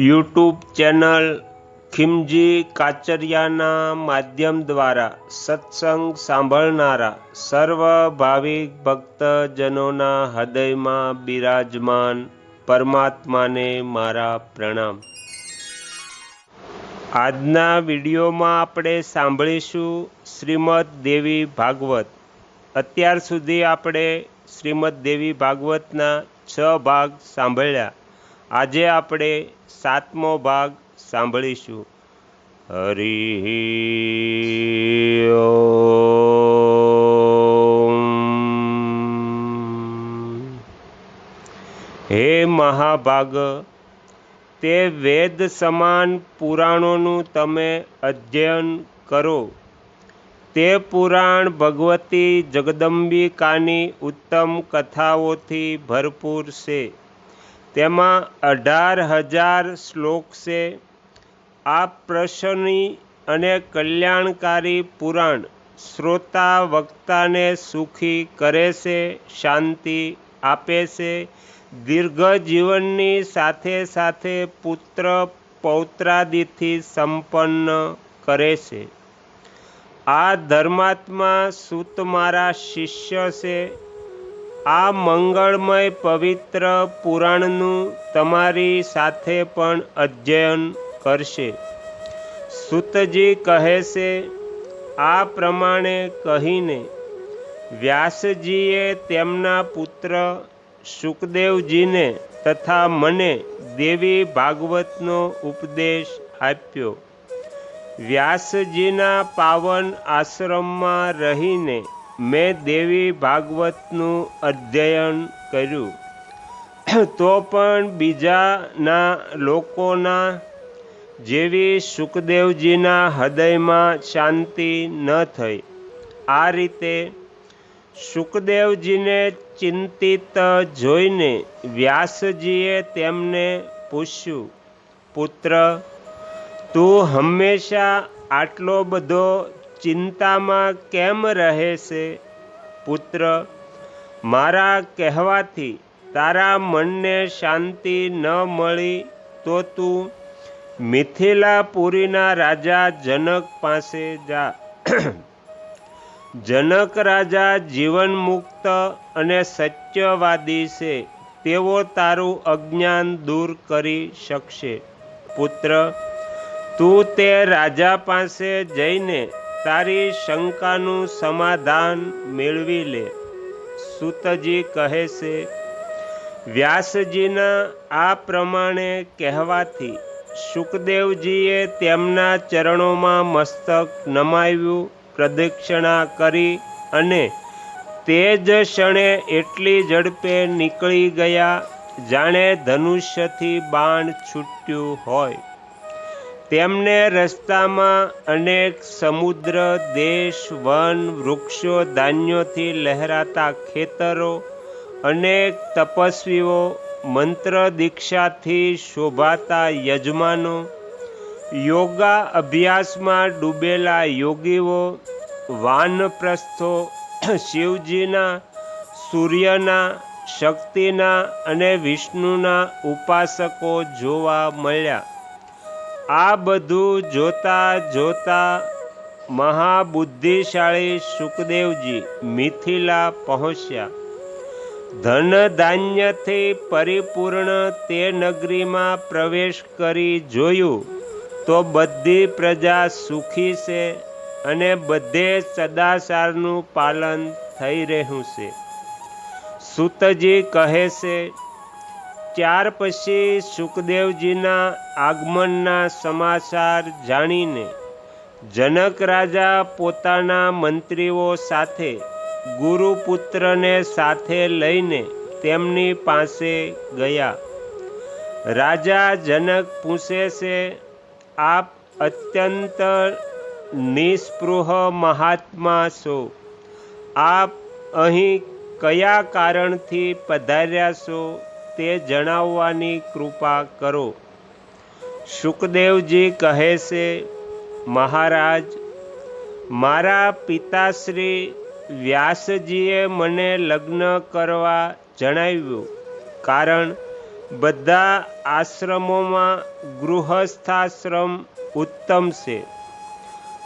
YouTube channel ખિમજી કાચરિયાના માધ્યમ દ્વારા સત્સંગ સાંભળનારા સર્વ ભાવિક ભક્તજનોના હૃદયમાં બિરાજમાન પરમાત્માને મારા પ્રણામ. આજના વિડીયોમાં આપણે સાંભળીશું શ્રીમદ દેવી ભાગવત. અત્યાર સુધી આપણે શ્રીમદ દેવી ભાગવતના છ ભાગ સાંભળ્યા. આજે આપણે સાતમો ભાગ સાંભળીશું. હરિ હે મહાભાગ, તે વેદ સમાન પુરાણોનું તમે અધ્યયન કરો. તે પુરાણ ભગવતી જગદંબિકાની ઉત્તમ કથાઓથી ભરપૂર છે. તેમાં અઢાર હજાર શ્લોક છે. આ પ્રશ્નની અને કલ્યાણકારી પુરાણ શ્રોતા વક્તાને સુખી કરે છે, શાંતિ આપે છે. દીર્ઘ જીવનની સાથે સાથે પુત્ર પૌત્રાદિથી સંપન્ન કરે છે. આ ધર્માત્મા સુત મારા શિષ્ય છે. આ મંગળમય પવિત્ર પુરાણનું તમારી સાથે પણ અધ્યયન કરશે. સુતજી કહે છે, આ પ્રમાણે કહીને વ્યાસજીએ તેમના પુત્ર સુખદેવજીને તથા મને દેવી ભાગવતનો ઉપદેશ આપ્યો. વ્યાસજીના પાવન આશ્રમમાં રહીને મેં દેવી ભાગવતનું અધ્યયન કર્યું. તો પણ બીજાના લોકોના જેવી સુખદેવજીના હૃદયમાં શાંતિ ન થઈ. આ રીતે સુખદેવજીને ચિંતિત જોઈને વ્યાસજીએ તેમને પૂછ્યું, પુત્ર, તું હંમેશા આટલો બધો ચિંતામાં કેમ રહે છે? પુત્ર, મારા કહેવાથી તારા મનને શાંતિ ન મળી તો તું મિથિલાપુરીના રાજા જનક પાસે જા. જનક રાજા જીવન મુક્ત અને સત્યવાદી છે. તેઓ તારું અજ્ઞાન દૂર કરી શકશે. પુત્ર, તું તે રાજા પાસે જઈને તારી શંકાનું સમાધાન મેળવી લે. સુતજી કહે છે, વ્યાસજીના આ પ્રમાણે કહેવાથી સુખદેવજીએ તેમના ચરણોમાં મસ્તક નમાવ્યું, પ્રદક્ષિણા કરી અને તે જ ક્ષણે એટલી ઝડપે નીકળી ગયા, જાણે ધનુષ્યથી બાણ છૂટ્યું હોય. તેમને રસ્તામાં અનેક સમુદ્ર, દેશ, વન, વૃક્ષો, ધાન્યોથી લહેરાતા ખેતરો, અનેક તપસ્વીઓ, મંત્ર દીક્ષાથી શોભાતા યજમાનો, યોગા અભ્યાસમાં ડૂબેલા યોગીઓ, વાનપ્રસ્થો, શિવજીના, સૂર્યના, શક્તિના અને વિષ્ણુના ઉપાસકો જોવા મળ્યા. આ બધું જોતા જોતા મહાબુદ્ધિશાળી સુખદેવજી મિથિલા પહોંચ્યા. ધન ધાન્યથી પરિપૂર્ણ તે નગરીમાં પ્રવેશ કરી જોયું તો બધી પ્રજા સુખી છે અને બધે સદાચારનું પાલન થઈ રહ્યું છે. સુતજી કહે છે ત્યાર પછી સુખદેવજીના આગમનના સમાચાર જાણીને જનક રાજા પોતાના મંત્રીઓ સાથે, ગુરુપુત્રને સાથે લઈને તેમની પાસે ગયા. રાજા જનક પૂછે છે, આપ અત્યંત નિસ્પૃહ મહાત્મા છો. આપ અહીં કયા કારણથી પધાર્યા છો? તે જણાવવાની કૃપા કરો. સુખદેવજી કહે છે, મહારાજ, મારા પિતાશ્રી વ્યાસજીએ મને લગ્ન કરવા જણાવ્યું કારણ બધા આશ્રમોમાં ગૃહસ્થાશ્રમ ઉત્તમ છે.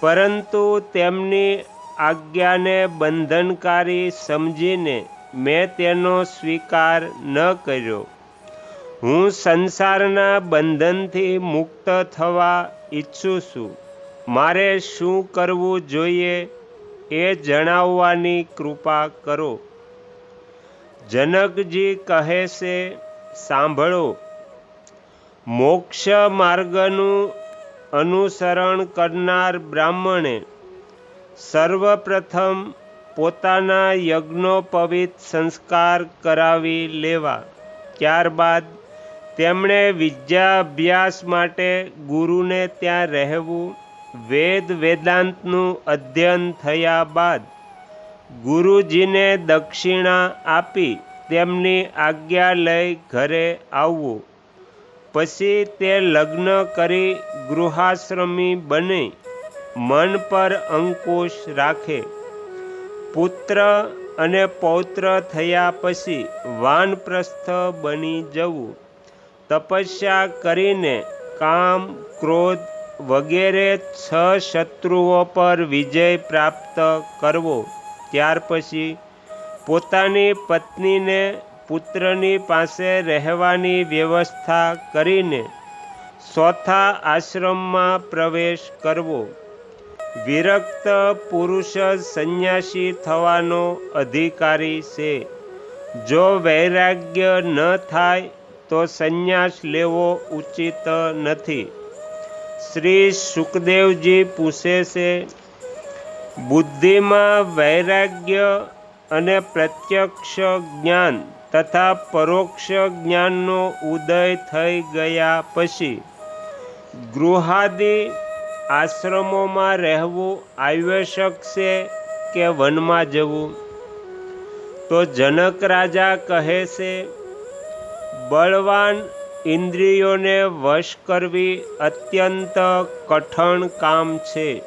પરંતુ તેમની આજ્ઞાને બંધનકારી સમજીને મેં તેનો સ્વીકાર ન કર્યો. હું સંસારના બંધનથી મુક્ત થવા ઈચ્છું છું. મારે શું કરવું જોઈએ એ જણાવવાની કૃપા કરો. જનકજી કહે છે, સાંભળો. મોક્ષ માર્ગનું અનુસરણ કરનાર બ્રાહ્મણે સર્વપ્રથમ પોતાના યજ્ઞોપવિત સંસ્કાર કરાવી લેવા. ત્યારબાદ તેમણે વિદ્યાભ્યાસ માટે ગુરુને ત્યાં રહેવું વેદ વેદાંતનું અધ્યયન થયા બાદ ગુરુજીને દક્ષિણા આપી તેમની આજ્ઞા લઈ ઘરે આવવું. પછી તે લગ્ન કરી ગૃહાશ્રમી બની મન પર અંકુશ રાખે. પુત્ર અને પૌત્ર થયા પછી વાનપ્રસ્થ બની જવું. તપસ્યા કરીને કામ, ક્રોધ વગેરે છ શત્રુઓ પર વિજય પ્રાપ્ત કરવો. ત્યાર પછી પોતાની પત્નીને પુત્રની પાસે રહેવાની વ્યવસ્થા કરીને ચોથા આશ્રમમાં પ્રવેશ કરવો. વિરક્ત પુરુષ સંન્યાસી થવાનો અધિકારી છે. જો વૈરાગ્ય ન થાય, તો સંન્યાસ લેવો ઉચિત નથી. શ્રી સુખદેવજી પૂછે છે, બુદ્ધિમાં વૈરાગ્ય અને પ્રત્યક્ષ જ્ઞાન તથા પરોક્ષ જ્ઞાનનો ઉદય થઈ ગયા પછી ગૃહાદિ આશ્રમોમાં રહેવું આવશ્યક છે કે વનમાં જવું? તો જનક રાજા કહે છે, બળવાન ઇન્દ્રિયોને વશ કરવી અત્યંત કઠણ કામ છે.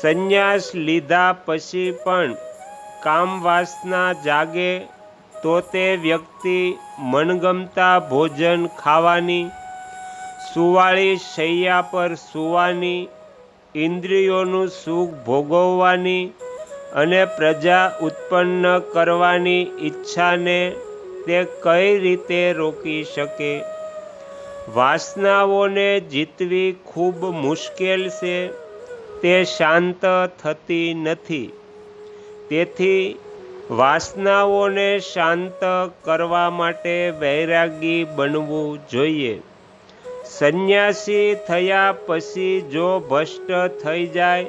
સંન્યાસ લીધા પછી પણ કામ વાસના જાગે તો તે વ્યક્તિ મનગમતા ભોજન ખાવાની સુવાળી શૈયા પર સુવાની, ઇન્દ્રિયોનું સુખ ભોગવવાની અને પ્રજા ઉત્પન્ન કરવાની ઈચ્છાને તે કઈ રીતે રોકી શકે? વાસનાઓને જીતવી ખૂબ મુશ્કેલ છે, તે શાંત થતી નથી. તેથી વાસનાઓને શાંત કરવા માટે વૈરાગી બનવું જોઈએ. સંન્યાસી થયા પછી જો ભ્રષ્ટ થઈ જાય,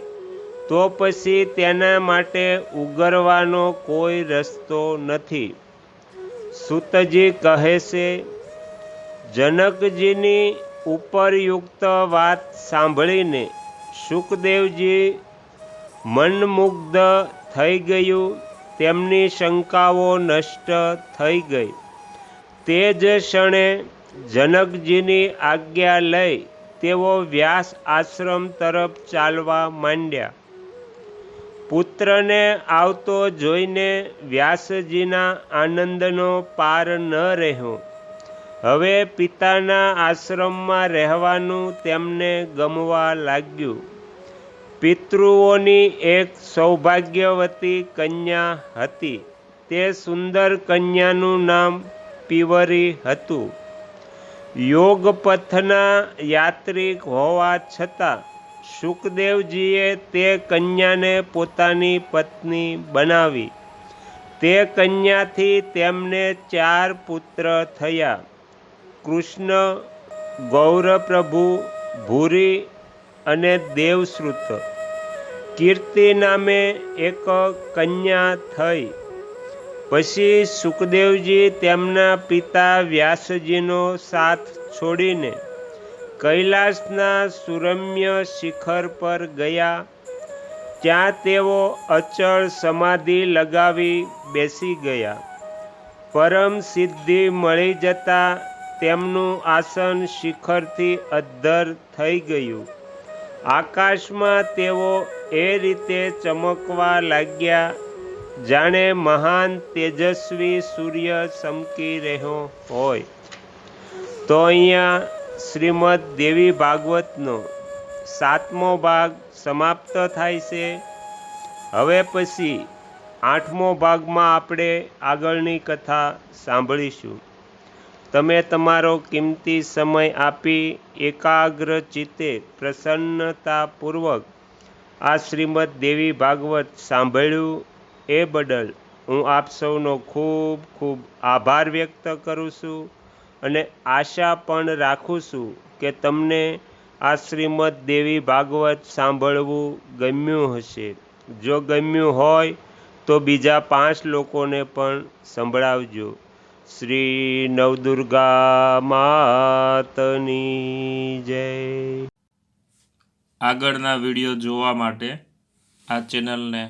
તો પછી તેના માટે ઉગરવાનો કોઈ રસ્તો નથી. સુતજી કહે છે, જનકજીની ઉપરયુક્ત વાત સાંભળીને સુખદેવજી મનમુગ્ધ થઈ ગયું, તેમની શંકાઓ નષ્ટ થઈ ગઈ. તે જ ક્ષણે જનકજીની આજ્ઞા લઈ તેઓ વ્યાસ આશ્રમ તરફ ચાલવા માંડ્યા. પુત્રને આવતો જોઈને વ્યાસજીના આનંદનો પાર ન રહ્યો. હવે પિતાના આશ્રમમાં રહેવાનું તેમને ગમવા લાગ્યું. પિતૃઓની એક સૌભાગ્યવતી કન્યા હતી. તે સુંદર કન્યાનું નામ પીવરી હતું. યોગપથના યાત્રિક હોવા છતાં સુખદેવજીએ તે કન્યાને પોતાની પત્ની બનાવી. તે કન્યાથી તેમને ચાર પુત્ર થયા. કૃષ્ણ, ગૌરપ્રભુ, ભૂરી અને દેવશ્રુત કીર્તિ નામે એક કન્યા થઈ. પછી સુખદેવજી તેમના પિતા વ્યાસજીનો સાથ છોડીને કૈલાસના સુરમ્ય શિખર પર ગયા. ત્યાં તેઓ અચળ સમાધિ લગાવી બેસી ગયા. પરમ સિદ્ધિ મળી જતા તેમનું આસન શિખરથી અદ્ધર થઈ ગયું. આકાશમાં તેઓ એ રીતે ચમકવા લાગ્યા જાણે મહાન તેજસ્વી સૂર્ય ચમકી રહ્યો હોય. તો અહીંયા શ્રીમદ દેવી ભાગવતનો સાતમો ભાગ સમાપ્ત થાય છે. હવે પછી આઠમો ભાગમાં આપણે આગળની કથા સાંભળીશું. તમે તમારો કિંમતી સમય આપી એકાગ્ર ચિત્તે પ્રસન્નતાપૂર્વક આ શ્રીમદ દેવી ભાગવત સાંભળ્યું એ બદલ હું આપ સૌનો ખૂબ ખૂબ આભાર વ્યક્ત કરું છું અને આશા પણ રાખું છું કે તમને આ શ્રીમદ દેવી ભાગવત સાંભળવું ગમ્યું હશે. જો ગમ્યું હોય તો બીજા પાંચ લોકોને પણ સંભળાવજો. શ્રી નવદુર્ગા માતની જય. આગળના વીડિયો જોવા માટે આ ચેનલને